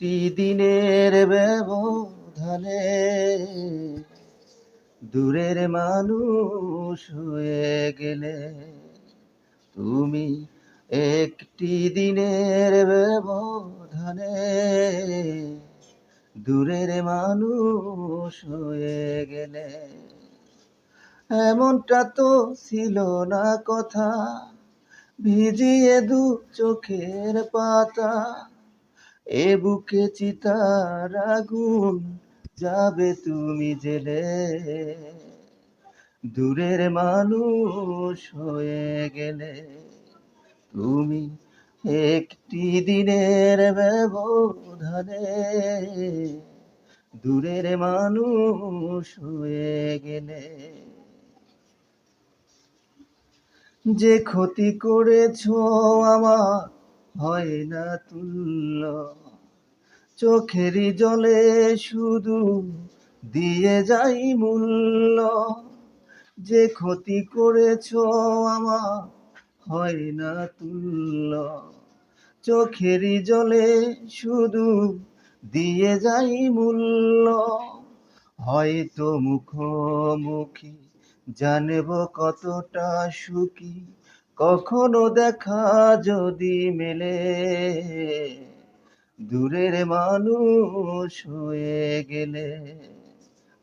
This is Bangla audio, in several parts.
একটি দিনের ব্যবধানে দূরের মানুষ হয়ে গেলে তুমি একটি দিনের ব্যবধানে দূরের মানুষ হয়ে গেলে। এমনটা তো ছিল না কথা, ভিজিয়ে দু চোখের পাতা। এ বুকে চিতার আগুন যাবে তুমি জেলে। দূরের মানুষ হয়ে গেলে তুমি একটি দিনের ব্যবধানে। দূরের মানুষ হয়ে গেলে যে ক্ষতি করেছ আমার হয় না তুল্য। চোখেরই জলে শুধু দিয়ে যাই মূল্য। যে ক্ষতি করেছ আমার হয় না তুল্য। চোখেরই জলে শুধু দিয়ে যাই মূল্য। হয়তো মুখোমুখি জানব কতটা সুখী কখনো দেখা যদি মেলে, দূরের মানুষ হয়ে গেলে।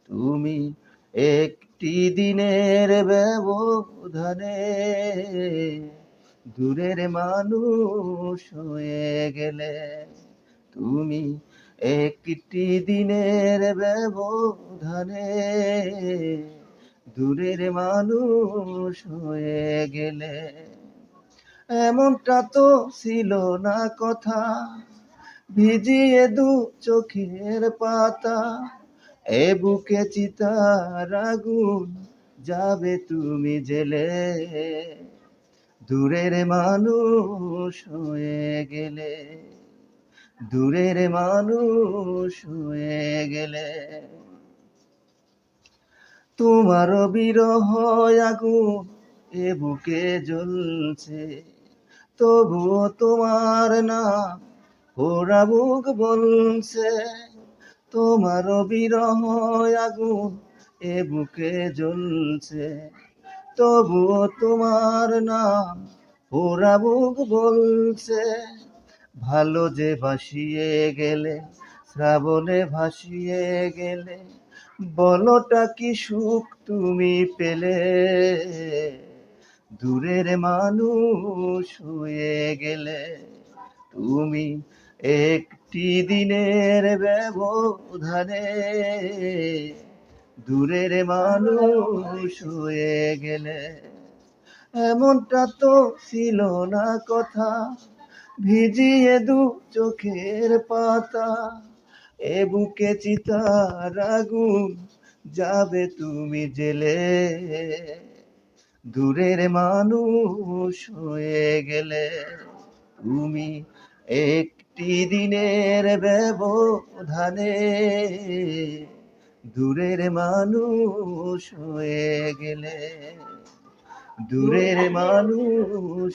তুমি একটি দিনের ব্যবধানে দূরের মানুষ হয়ে গেলে। তুমি একটি দিনের ব্যবধানে দূরের মানুষ হয়ে গেলে। এমনটা তো ছিল না কথা। ভিজিয়ে দু চোখের পাতা, এ বুকে চিতার আগুন, যাবে তুমি জেলে। দূরের মানুষ হয়ে গেলে, দূরের মানুষ হয়ে গেলে। তোমার বিরহ আগুন এ বুকে জ্বলছে। তবুও তোমার নাম ওরা বুক বলছে। তোমার বিরহ আগুন এ বুকে জ্বলছে। তবুও তোমার নাম ওরা বুক বলছে। ভালো যে ভাসিয়ে গেলে, শ্রাবণে ভাসিয়ে গেলে বলটা কি সুখ তুমি পেলে? দূরের মানুষ হয়ে গেলে তুমি একটি দিনের ব্যবধানে। দূরের মানুষ হয়ে গেলে এমনটা তো ছিল না কথা। ভিজিয়ে দু চোখের পাতা। এ বুকে চিতার আগুন যাবে তুমি জেলে। দূরের মানুষ হয়ে গেলে তুমি একটি দিনের ব্যবধানে। দূরের মানুষ হয়ে গেলে, দূরের মানুষ